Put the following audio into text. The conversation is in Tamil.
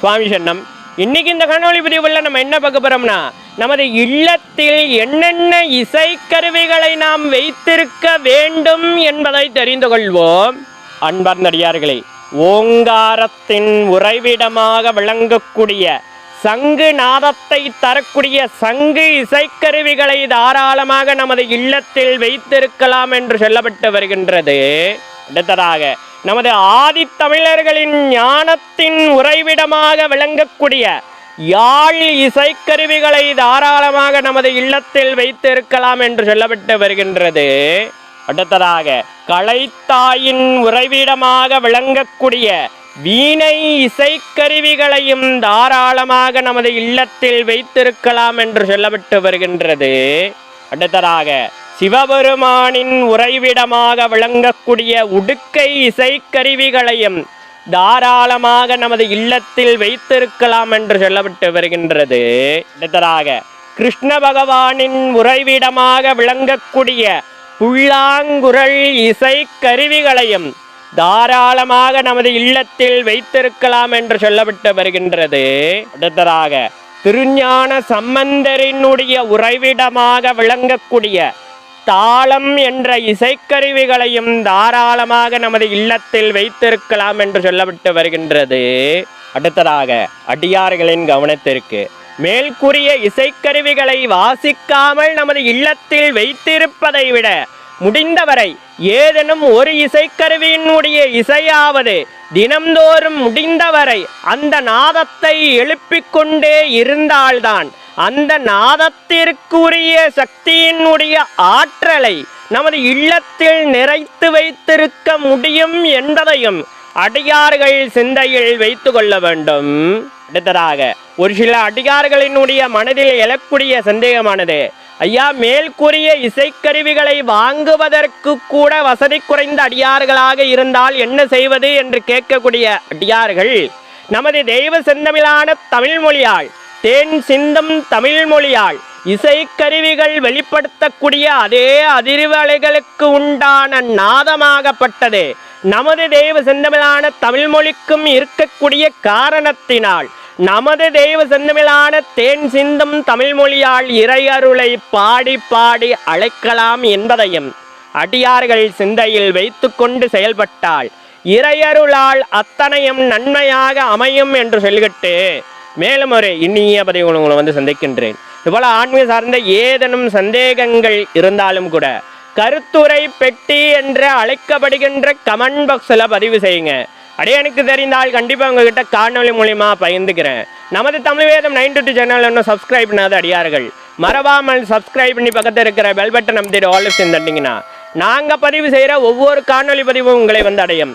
சுவாமி சன்னம் இன்றைக்கி இந்த காணொளி பதிவுல நம்ம என்ன பார்க்க போகிறோம்னா நமது இல்லத்தில் என்னென்ன இசைக்கருவிகளை நாம் வைத்திருக்க வேண்டும் என்பதை தெரிந்து கொள்வோம். அன்பர்ந்தடியார்களே ஓங்காரத்தின் உறைவிடமாக விளங்கக்கூடிய சங்கு நாதத்தை தரக்கூடிய சங்கு இசைக்கருவிகளை தாராளமாக நமது இல்லத்தில் வைத்திருக்கலாம் என்று சொல்லப்பட்டு வருகின்றது. அடுத்ததாக நமது ஆதித்தமிழர்களின் ஞானத்தின் உறைவிடமாக விளங்கக்கூடிய யாழ் இசைக்கருவிகளை தாராளமாக நமது இல்லத்தில் வைத்திருக்கலாம் என்று சொல்லப்பட்டு வருகின்றது. அடுத்ததாக கலைத்தாயின் உறைவிடமாக விளங்கக்கூடிய வீணை இசைக்கருவிகளையும் தாராளமாக நமது இல்லத்தில் வைத்திருக்கலாம் என்று சொல்லப்பட்டு வருகின்றது. அடுத்ததாக சிவபெருமானின் உறைவிடமாக விளங்கக்கூடிய உடுக்கை இசைக்கருவிகளையும் தாராளமாக நமது இல்லத்தில் வைத்திருக்கலாம் என்று சொல்லப்பட்டு வருகின்றது. அடுத்ததாக கிருஷ்ண பகவானின் உறைவிடமாக விளங்கக்கூடிய புல்லாங்குழல் இசைக்கருவிகளையும் தாராளமாக நமது இல்லத்தில் வைத்திருக்கலாம் என்று சொல்லப்பட்டு வருகின்றது. அடுத்ததாக திருஞான சம்பந்தரினுடைய உறைவிடமாக விளங்கக்கூடிய தாளம் என்ற இசைக்கருவிகளையும் தாராளமாக நமது இல்லத்தில் வைத்திருக்கலாம் என்று சொல்லப்பட்டு வருகின்றது. அடுத்ததாக அடியார்களின் கவனத்திற்கு. மேல்கூறிய இசைக்கருவிகளை வாசிக்காமல் நமது இல்லத்தில் வைத்திருப்பதை விட முடிந்தவரை ஏதேனும் ஒரு இசைக்கருவியினுடைய இசையாவது தினம்தோறும் முடிந்தவரை அந்த நாதத்தை எழுப்பிக்கொண்டே இருந்தால்தான் அந்த நாதத்திற்குரிய சக்தியினுடைய ஆற்றலை நமது இல்லத்தில் நிறைத்து வைத்திருக்க முடியும் என்பதையும் அடியார்கள் சிந்தையில் வைத்து கொள்ள வேண்டும். அடுத்ததாக ஒரு சில அடியார்களினுடைய மனதில் எழக்கூடிய சந்தேகமானது ஐயா மேல்கூறிய இசைக்கருவிகளை வாங்குவதற்கு கூட வசதி குறைந்த அடியார்களாக இருந்தால் என்ன செய்வது என்று கேட்கக்கூடிய அடியார்கள் நமது தெய்வ செந்தமிழான தமிழ் மொழியால் தேன் சிந்தும் தமிழ் மொழியால் இசைக்கருவிகள் வெளிப்படுத்தக்கூடிய அதே அதிர்வலைகளுக்கு உண்டான நாதமாகப்பட்டது. நமது தெய்வ செந்தமிழான தமிழ் மொழிக்கும் இருக்கக்கூடிய காரணத்தினால் நமது தெய்வ செந்தமிழான தேன் சிந்தும் தமிழ் மொழியால் இறையருளை பாடி பாடி அழைக்கலாம் என்பதையும் அடியார்கள் சிந்தையில் வைத்துக்கொண்டு செயல்பட்டால் இறையருளால் அத்தனையும் நன்மையாக அமையும் என்று சொல்கிட்டு மேலும் ஒரு இனிய பதிவு உங்களை வந்து சந்திக்கின்றேன். இதுபோல ஆன்மீக சார்ந்த ஏதேனும் சந்தேகங்கள் இருந்தாலும் கூட கருத்துரை பெட்டி என்று அழைக்கப்படுகின்ற கமெண்ட் பாக்ஸில் பதிவு செய்யுங்க. அடையனுக்கு தெரிந்தால் கண்டிப்பாக உங்ககிட்ட காணொலி மூலிமா பகிர்ந்துக்கிறேன். நமது Tamil Vedam nine two channel இன்னும் சப்ஸ்கிரைப் பண்ணாத அடியார்கள் மறவாமல் சப்ஸ்கிரைப் பண்ணி பக்கத்தில் இருக்கிற பெல் பட்டன் அமைத்திட்டு ஆல்ஸ் தண்டிங்கன்னா நாங்கள் பதிவு செய்கிற ஒவ்வொரு காணொலி பதிவும் உங்களை வந்து அடையும்.